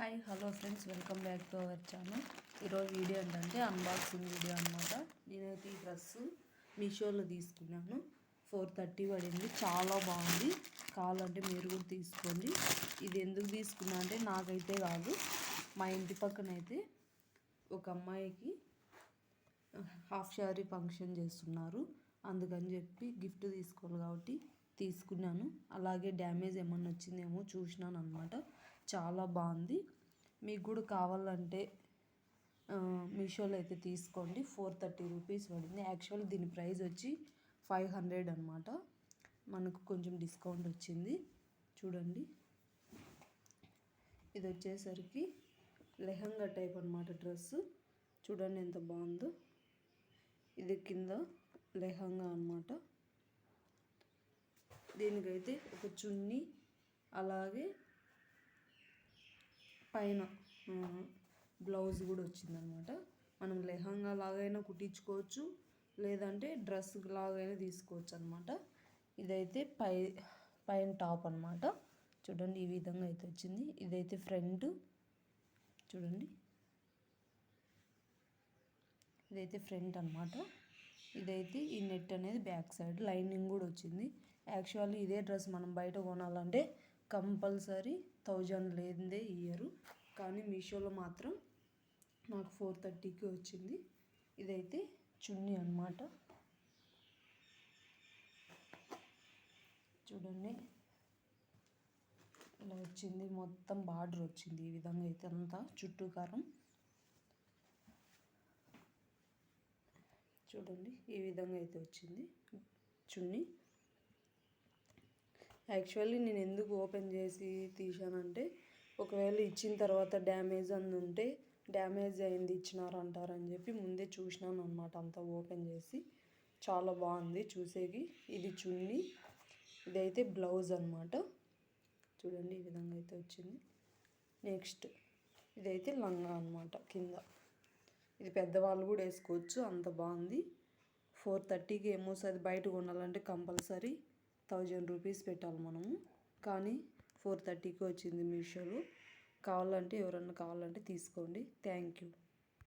Hi hello friends welcome back to our channel. ఈరోజు video ఏంటంటే unboxing video అనమాట నేనైతే ఈ డ్రెస్సు మీషోలో తీసుకున్నాను. ఫోర్ థర్టీ పడింది. చాలా బాగుంది. కావాలంటే మీరు కూడా తీసుకోండి. ఇది ఎందుకు తీసుకున్నా అంటే నాకైతే కాదు. మా ఇంటి పక్కన అయితే ఒక అమ్మాయికి హాఫ్ శారీ ఫంక్షన్ చేస్తున్నారు. అందుకని చెప్పి గిఫ్ట్ తీసుకోవాలి కాబట్టి తీసుకున్నాను. అలాగే డ్యామేజ్ ఏమన్నా వచ్చిందేమో చూసినాను అనమాట చాలా బాగుంది. మీకు కూడా కావాలంటే మీషోలో అయితే తీసుకోండి. ఫోర్ థర్టీ రూపీస్ పడింది. యాక్చువల్ దీని ప్రైస్ వచ్చి ఫైవ్ హండ్రెడ్ అనమాట మనకు కొంచెం డిస్కౌంట్ వచ్చింది. చూడండి. ఇది వచ్చేసరికి లెహంగా టైప్ అనమాట డ్రెస్ చూడండి ఎంత బాగుందో. ఇది కింద లెహంగా అనమాట దీనికైతే ఒక చున్నీ అలాగే పైన బ్లౌజ్ కూడా వచ్చిందనమాట. మనం లెహంగా లాగైనా కుట్టించుకోవచ్చు లేదంటే డ్రెస్ లాగైనా తీసుకోవచ్చు అనమాట ఇదైతే పై పైన టాప్ అనమాట. చూడండి ఈ విధంగా అయితే వచ్చింది. ఇదైతే ఫ్రంట్ చూడండి. ఇదైతే ఫ్రంట్ అనమాట. ఇదైతే ఈ నెట్ అనేది బ్యాక్ సైడ్ లైనింగ్ కూడా వచ్చింది. యాక్చువల్లీ ఇదే డ్రెస్ మనం బయట కొనాలంటే కంపల్సరీ థౌజండ్ లేదే ఇయ్యరు కానీ మీషోలో మాత్రం నాకు ఫోర్ థర్టీకి వచ్చింది. ఇదైతే చున్నీ అనమాట చూడండి. ఇలా వచ్చింది. మొత్తం బార్డర్ వచ్చింది. ఈ విధంగా అయితే అంతా చుట్టూ కారం. చూడండి. ఈ విధంగా అయితే వచ్చింది చున్నీ. యాక్చువల్లీ నేను ఎందుకు ఓపెన్ చేసి తీశానంటే ఒకవేళ ఇచ్చిన తర్వాత డ్యామేజ్ అని ఉంటే డ్యామేజ్ అయింది ఇచ్చినారంటారని చెప్పి ముందే చూసినాను అనమాట అంతా ఓపెన్ చేసి. చాలా బాగుంది చూసేకి. ఇది చున్నీ ఇదైతే బ్లౌజ్ అనమాట చూడండి ఈ విధంగా అయితే వచ్చింది. నెక్స్ట్ ఇదైతే లంగా అనమాట కింద. ఇది పెద్దవాళ్ళు కూడా వేసుకోవచ్చు అంత బాగుంది. ఫోర్ థర్టీకి ఏమో అది బయట కొనాలంటే కంపల్సరీ. థౌజండ్ రూపీస్ పెట్టాలి మనము కానీ ఫోర్ థర్టీకి వచ్చింది మీషోలో. కావాలంటే ఎవరన్నా కావాలంటే తీసుకోండి. Thank you.